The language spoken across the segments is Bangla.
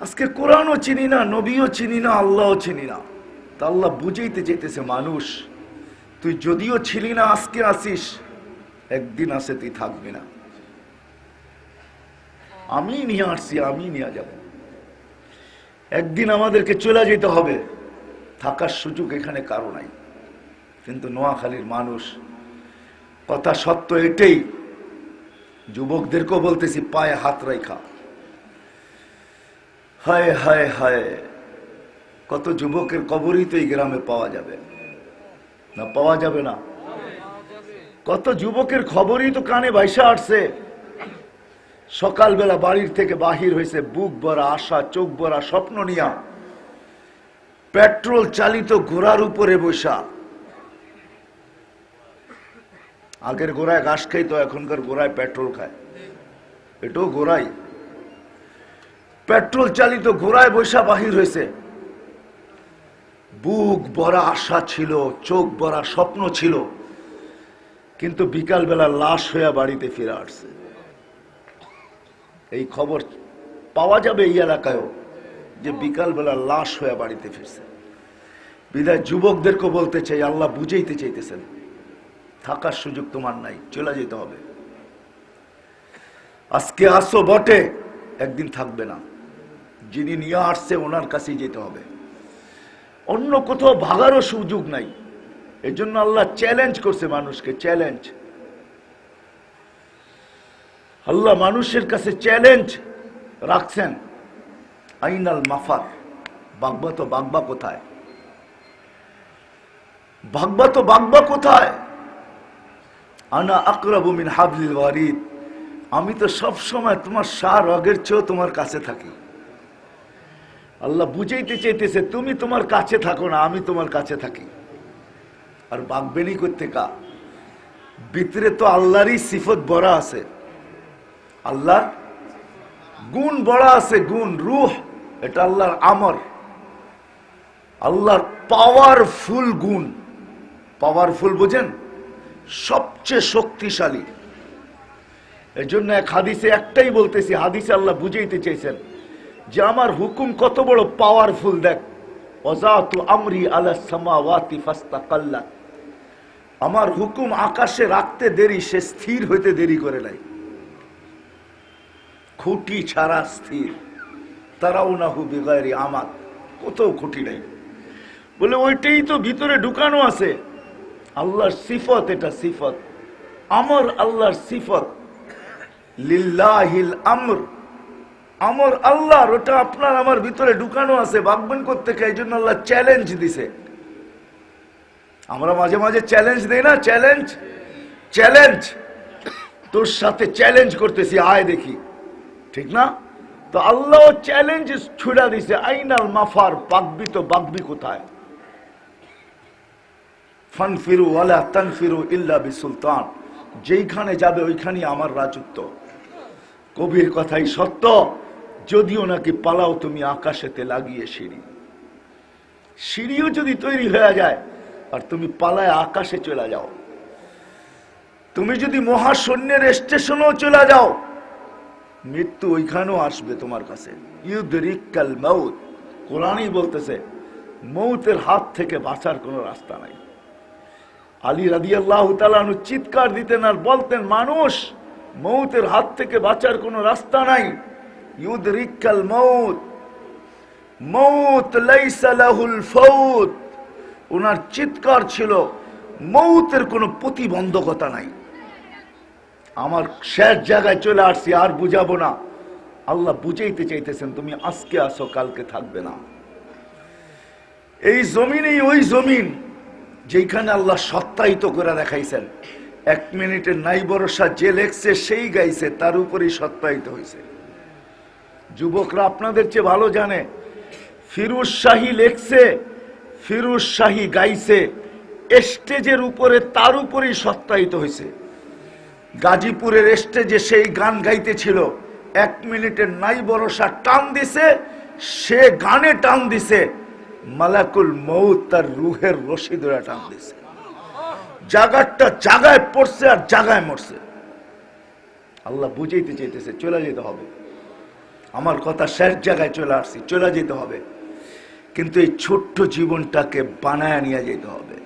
আজকে কোরআনও চিনি না, নবীও চিনি না, আল্লাহও চিনি না। তা আল্লাহ বুঝাইতে যেতেছে মানুষ, তুই যদিও ছিলি না, আজকে আসিস, একদিন আসে তুই থাকবি না। আমি নিয়ে আসছি, আমি নিয়ে যাব। একদিন আমাদেরকে চলে যেতে হবে। থাকার সুযোগ এখানে কারও নাই। কিন্তু নোয়াখালীর মানুষ, কথা সত্য এটাই। যুবকদেরকেও বলতেছি, পায়ে হাত রাইখা। হায় হায় হায়, কত যুবকের কবরই তো এই গ্রামে পাওয়া যাবে। না, পাওয়া যাবে না। কত যুবকের খবরই তো কানে ভাইসা আসছে। সকালবেলা বাড়ির থেকে বাহির হয়েছে, বুক ভরা আশা, চোখ ভরা স্বপ্ন নিয়া। পেট্রোল চালিত ঘোড়ার উপরে বসা। আগের গোড়ায় ঘাস খাইতো, এখনকার গোড়ায় পেট্রোল খায়। এটাও গোড়াই পেট্রোল চালিত ঘোড়ায় বৈশা বাহির হয়েছে। বুক ভরা আশা ছিল, চোখ ভরা স্বপ্ন ছিল, কিন্তু বিকালবেলা লাশ হইয়া বাড়িতে ফিরে আসছে। এই খবর পাওয়া যাবে এই এলাকায়ও, যে বিকালবেলা লাশ হইয়া বাড়িতে ফিরছে। বিদায় যুবকদেরকে বলতে চাই, আল্লাহ বুঝাইতে চাইতেছেন। থাকার সুযোগ তোমার নাই, চলে যেতে হবে। আজকে আসো বটে, একদিন থাকবে না। যিনি নিয়ে আসছে, ওনার কাছেই যেতে হবে। অন্য কোথাও ভাগারও সুযোগ নাই। এই জন্য আল্লাহ চ্যালেঞ্জ করছে মানুষকে চ্যালেঞ্জ আল্লাহ মানুষের কাছে চ্যালেঞ্জ রাখছেন। আইনাল মাফার বাগবা তো বাগবা কোথায়? বাগবা তো বাগবা কোথায়? আনা আকরাবু মিন হাবলিল ওয়ারিদ, আমি তো সব সময় তোমার সার রগের চেয়েও তোমার কাছে থাকি। আল্লাহ বুঝাইতে চাইতেছে, তুমি তোমার কাছে থাকো না, আমি তোমার কাছে থাকি। আর বাগবেনি করতে কা? ভিতরে তো আল্লাহরই সিফত বড়া আছে। আল্লাহ গুণ বড়া আছে, গুণ, রুহ, এটা আল্লাহর আমর। আল্লাহর পাওয়ারফুল গুণ। পাওয়ারফুল বোঝেন? সবচেয়ে শক্তিশালী। এই জন্য এক হাদিসে একটাই বলতেছি, হাদিসে আল্লাহ বুঝাইতে চাইছেন যে আমার হুকুম কত বড় পাওয়ারফুল দেখ। অজাতু আমরি আলা আমার হুকুম আকাশে রাখতে দেরি, সে স্থির হইতে দেরি করে নাই। খুঁটি ছাড়া স্থির। তারাও না হু বিগারি আমার কোথাও খুঁটি নাই। বলে ওইটাই তো ভিতরে ঢুকানো আছে। আল্লাহর সিফত, এটা সিফত। আমর আল্লাহর সিফত। লিল্লাহিল আমর। আমর আল্লাহর, ওটা আপনার আমার ভিতরে ঢুকানো আছে বাগবেন করতে এই জন্য আল্লাহ চ্যালেঞ্জ দিছে। আমরা মাঝে মাঝে চ্যালেঞ্জ দেই না? চ্যালেঞ্জ চ্যালেঞ্জ তোর সাথে চ্যালেঞ্জ করতেছি, আয় দেখি। ঠিক না? তো আল্লাহ চ্যালেঞ্জ ছুড়া দিছে, আইনাল মাফার বাগবি তো বাগবি কোথায়? ফানফিরু ওয়ালা তানফিরু ইল্লা বিসুলতান। যেইখানে যাবে ওইখানেই আমার রাজত্ব। কবির কথাই সত্য। যদিও নাকি পালাও, তুমি আকাশেতে লাগিয়ে সিঁড়ি। সিঁড়িও যদি তৈরি হয়ে যায়, আর তুমি পালায় আকাশে চলে যাও। তুমি যদি মহাশূন্যের স্টেশনেও চলে যাও, মৃত্যু ওইখানেও আসবে তোমার কাছে। ইউদ্রিকাল মৌত। কোরআনই বলতেছে, মৌতের হাত থেকে বাঁচার কোনো রাস্তা নাই। আলী রাদি আল্লাহ চিৎকার দিতেন আর বলতেন, মানুষ, মৌতের হাত থেকে বাঁচার কোনো রাস্তা নাই। ইউদ্রিকাল মৌত মৌত লাইসা লাহুল ফৌত ওনার চিৎকার ছিল, মৌতের কোনো প্রতিবন্ধকতা নাই। আমার শেষ জায়গায় চলে আসছি, আর বুঝাবো না। আল্লাহ বুঝাইতে চাইতেছেন, তুমি আজকে আসো, কালকে থাকবে না। এই জমিনেই ওই জমিন যেখানে আল্লাহ সত্যায়িত করে দেখাইছেন। এক মিনিটের নাই ভরসা যে লেখছে, সেই গাইছে, তার উপরেই সত্যায়িত হয়েছে যুবকরা আপনাদের চেয়ে ভালো জানে। ফিরুজ শাহী লেখছে, ফিরুজ শাহী গাইছে, স্টেজের উপরে তার উপরেই সত্যায়িত হয়েছে। গাজীপুরের স্টেজে সেই গান গাইতেছিল। এক মিনিটের নাই ভরসা টান দিছে, সে গানে টান দিছে। মালাকুল মৌত তার রুহের রশি টান দিছে। জাগারটা জাগায় পড়ছে আর জাগায় মরছে। আল্লাহ বুঝাইতে চাইতেছে, চলে যেতে হবে। আমার কথা শেষ জায়গায় চলে আসছি, চলে যেতে হবে। কিন্তু এই ছোট্ট জীবনটাকে বানায় নিয়ে যেতে হবে।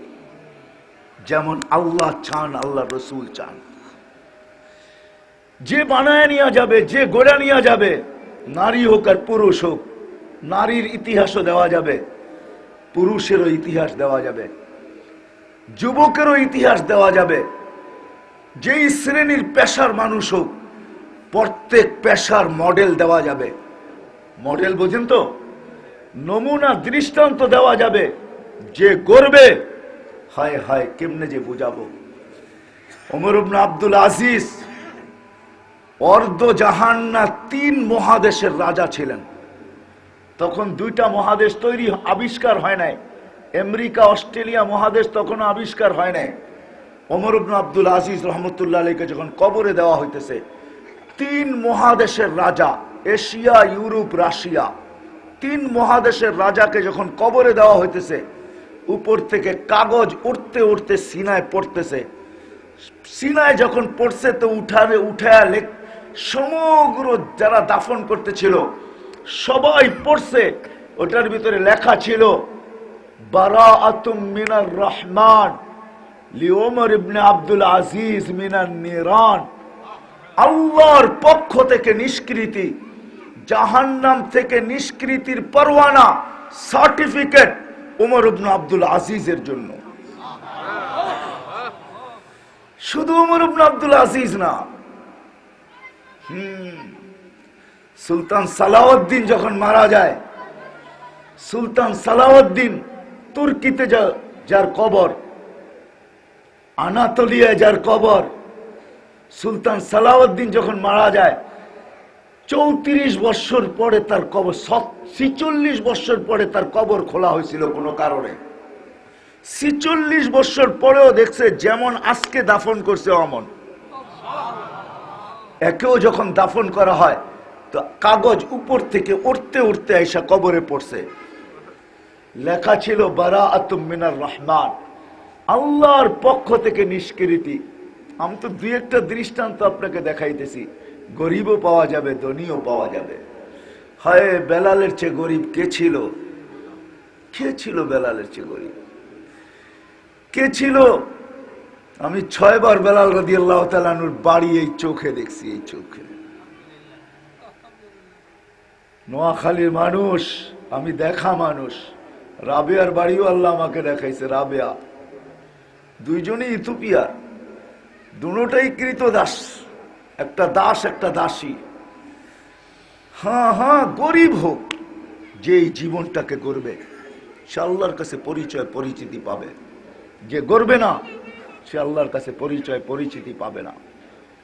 যেমন আল্লাহ চান, আল্লাহ রসুল চান। যে বানায় নিয়ে যাবে, যে গোড়া নিয়ে যাবে, নারী হোক আর পুরুষ হোক, নারীর ইতিহাসও দেওয়া যাবে, পুরুষেরও ইতিহাস দেওয়া যাবে, যুবকেরও ইতিহাস দেওয়া যাবে। যেই শ্রেণির পেশার মানুষ হোক প্রত্যেক পেশার মডেল দেওয়া যাবে। মডেল বোঝেন তো? নমুনা, দৃষ্টান্ত দেওয়া যাবে। যে গর্বে হায় হায়, কেমনে যে বুঝাবো। ওমর ইবনে আব্দুল আজিজ অর্ধ জাহান্না তিন মহাদেশের রাজা ছিলেন। তখন দুইটা মহাদেশ তৈরি আবিষ্কার হয় নাই। আমেরিকা, অস্ট্রেলিয়া মহাদেশ তখন আবিষ্কার হয় নাই। ওমর ইবনে আব্দুল আজিজ রহমতুল্লাহ আলীকে যখন কবরে দেওয়া হইতেছে তিন মহাদেশের রাজা, এশিয়া, ইউরোপ, রাশিয়া। তিন মহাদেশের রাজাকে যখন কবরে দেওয়া হইতেছে, উপর থেকে কাগজ উঠতে উঠতে সিনায় পড়তেছে। সিনায় যখন পড়ছে, তো উঠারে লেখ, সমগ্র যারা দাফন করতেছিল, সবাই পড়ছে। ওটার ভিতরে লেখা ছিল বারা আতুম মিনার রহমান, লিওমর ইবনে আব্দুল আজিজ মিনার নিরান। আল্লাহর পক্ষ থেকে নিষ্কৃতি, জাহান্নাম থেকে নিষ্কৃতির পরওয়ানা সার্টিফিকেট উমর ইবনে আব্দুল আজিজের জন্য। শুধু উমর ইবনে আব্দুল আজিজ না। সুলতান সালাউদ্দিন যখন মারা যায়, সুলতান সালাউদ্দিন তুর্কিতে যার কবর, আনাতলিয়ায় যার কবর সুলতান সালাউদ্দিন যখন মারা যায়, চৌত্রিশ বৎসর পরে তার কবর ছিচল্লিশ বৎসর পরে তার কবর খোলা হয়েছিল কোনো কারণে। ছিচল্লিশ বৎসর পরেও দেখছে যেমন আজকে দাফন করছে অমন। একেও যখন দাফন করা হয়, তো কাগজ উপর থেকে উঠতে উঠতে আইসা কবরে পড়ছে। লেখা ছিল বারা আতুম মিনার রহমান। আল্লাহর পক্ষ থেকে নিষ্কৃতি। আমি তো দুই একটা দৃষ্টান্ত আপনাকে দেখাইতেছি। গরিবও পাওয়া যাবে, ধনীও পাওয়া যাবে। হয়, বেলালের চেয়ে গরিব কে ছিল? কে ছিল বেলালের চেয়ে গরিব? কে ছিল? আমি ছয়বার বেলাল রাদি আল্লাহ তালানুর বাড়ি এই চোখে দেখছি, এই চোখে। নোয়াখালীর মানুষ, আমি দেখা মানুষ। রাবেয়ার বাড়িও আল্লাহ আমাকে দেখাইছে, রাবেয়া। দুইজনই ইথুপিয়ার দুটাই কৃত দাস। একটা দাস, একটা দাসী। হ্যাঁ হ্যাঁ গরিব হোক যে জীবনটাকে করবে, সে আল্লাহর কাছে পরিচয়, পরিচিতি পাবে। যে গড়বে না, সে আল্লাহর কাছে পরিচয়, পরিচিতি পাবে না।